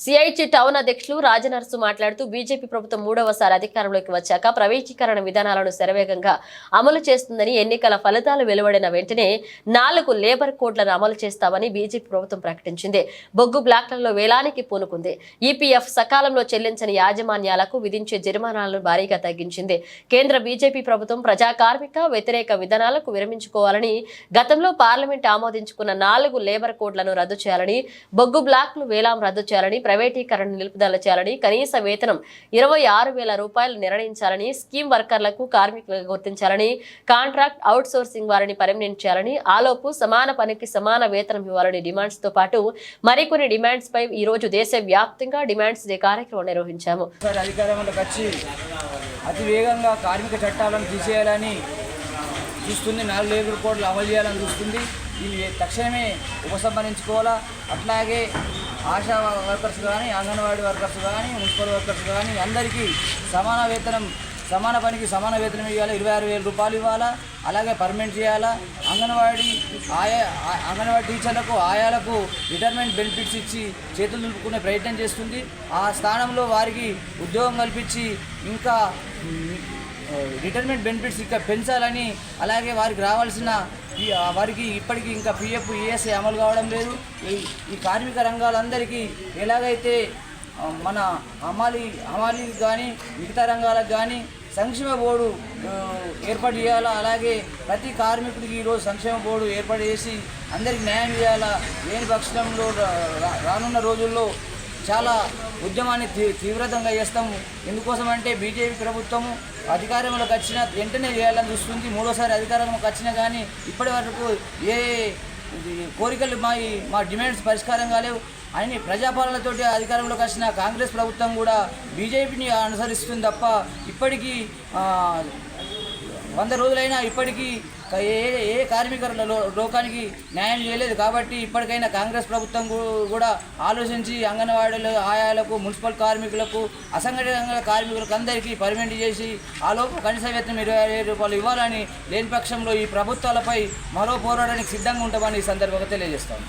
CIT town అధ్యక్షులు రాజనరసు మాట్లాడుతూ BJP ప్రభుత్వం మూడవసారి అధికారంలోకి వచ్చాక ప్రైవేటీకరణ విధానాలను శరవేగంగా అమలు చేస్తుందని ఎన్నికల ఫలితాలు వెలువడిన వెంటనే నాలుగు లేబర్ కోడ్లను అమలు చేస్తామని బీజేపీ ప్రభుత్వం ప్రకటించింది. బొగ్గు బ్లాక్లలో వేలానికి పూనుకుంది. ఈపీఎఫ్ సకాలంలో చెల్లించని యాజమాన్యాలకు విధించే జరిమానాలను భారీగా తగ్గించింది. కేంద్ర బీజేపీ ప్రభుత్వం ప్రజా కార్మిక వ్యతిరేక విధానాలకు విరమించుకోవాలని గతంలో పార్లమెంట్ ఆమోదించుకున్న నాలుగు లేబర్ కోడ్లను రద్దు చేయాలని బొగ్గు బ్లాక్లు వేలాం రద్దు చేయాలని ప్రైవేటీకరణ నిలుపుదల చేయాలని కనీస వేతనం ఇరవై ఆరు వేల రూపాయలు నిర్ణయించాలని స్కీమ్ వర్కర్లకు కార్మికులకు గుర్తించాలని కాంట్రాక్ట్ అవుట్ సోర్సింగ్ వారిని పరిగణించాలని చేయాలని ఆలోపు సమాన పనికి సమాన వేతనం ఇవ్వాలని డిమాండ్స్తో పాటు మరికొన్ని డిమాండ్స్ పై ఈ రోజు దేశ వ్యాప్తంగా డిమాండ్స్ డే కార్యక్రమం నిర్వహించాము. అధికారంలోకి వచ్చి అతి వేగంగా కార్మిక చట్టాలను తీసేయాలని చూస్తుంది. నాలుగు లేబర్ కోడ్లు అమలు చేయాలని చూస్తుంది. దీన్ని తక్షణమే ఉపసంహరించుకోవాలా? అట్లాగే ఆశా వర్కర్స్ కానీ అంగన్వాడీ వర్కర్స్ కానీ మున్సిపల్ వర్కర్స్ కానీ అందరికీ సమాన వేతనం సమాన పనికి సమాన వేతనం ఇవ్వాలి. ఇరవై ఆరు వేల రూపాయలు ఇవ్వాలా? అలాగే పర్మనెంట్ చేయాలా? అంగన్వాడీ ఆయా ఆ- అంగన్వాడీ టీచర్లకు ఆయాలకు రిటైర్మెంట్ బెనిఫిట్స్ ఇచ్చి చేతులు నిలుపుకునే ప్రయత్నం చేస్తుంది. ఆ స్థానంలో వారికి ఉద్యోగం కల్పించి ఇంకా రిటైర్మెంట్ బెనిఫిట్స్ ఇంకా పెంచాలని అలాగే వారికి రావాల్సిన ఈ- వారికి ఇప్పటికీ ఇంకా పిఎఫ్ ఈఎస్ఐ అమలు కావడం లేదు. ఈ ఈ కార్మిక రంగాలందరికీ ఎలాగైతే మన అమాలి అమాలికి కానీ మిగతా రంగాలకు కానీ సంక్షేమ బోర్డు ఏర్పాటు చేయాలా? అలాగే ప్రతి కార్మికుడికి ఈరోజు సంక్షేమ బోర్డు ఏర్పాటు చేసి అందరికి న్యాయం చేయాలా? లేని పక్షంలో రా- రా- రానున్న రోజుల్లో చాలా ఉద్యమాన్ని తీ తీవ్రతంగా చేస్తాము. ఎందుకోసం అంటే బీజేపీ ప్రభుత్వము అధికారంలోకి వచ్చిన వెంటనే చేయాలని చూస్తుంది. మూడోసారి అధికారంలోకి వచ్చినా కానీ ఇప్పటి వరకు ఏ కోరికలు మా మా డిమాండ్స్ పరిష్కారం కాలేవు. అని ప్రజాపాలనతోటి అధికారంలోకి వచ్చిన కాంగ్రెస్ ప్రభుత్వం కూడా బీజేపీని అనుసరిస్తుంది తప్ప ఇప్పటికీ వంద రోజులైనా ఇప్పటికీ ఏ ఏ కార్మికుల లో- లోకానికి న్యాయం చేయలేదు కాబట్టి ఇప్పటికైనా కాంగ్రెస్ ప్రభుత్వం కూడా ఆలోచించి అంగన్వాడీలు ఆయాలకు మున్సిపల్ కార్మికులకు అసంఘటిత రంగ కార్మికులకు అందరికీ పర్మనెంట్ చేసి ఆ లోపు కనీస వేతనం ఇరవై ఐదు రూపాయలు ఇవ్వాలని లేని పక్షంలో ఈ ప్రభుత్వాలపై మరో పోరాటానికి సిద్ధంగా ఉంటామని ఈ సందర్భంగా తెలియజేస్తాను.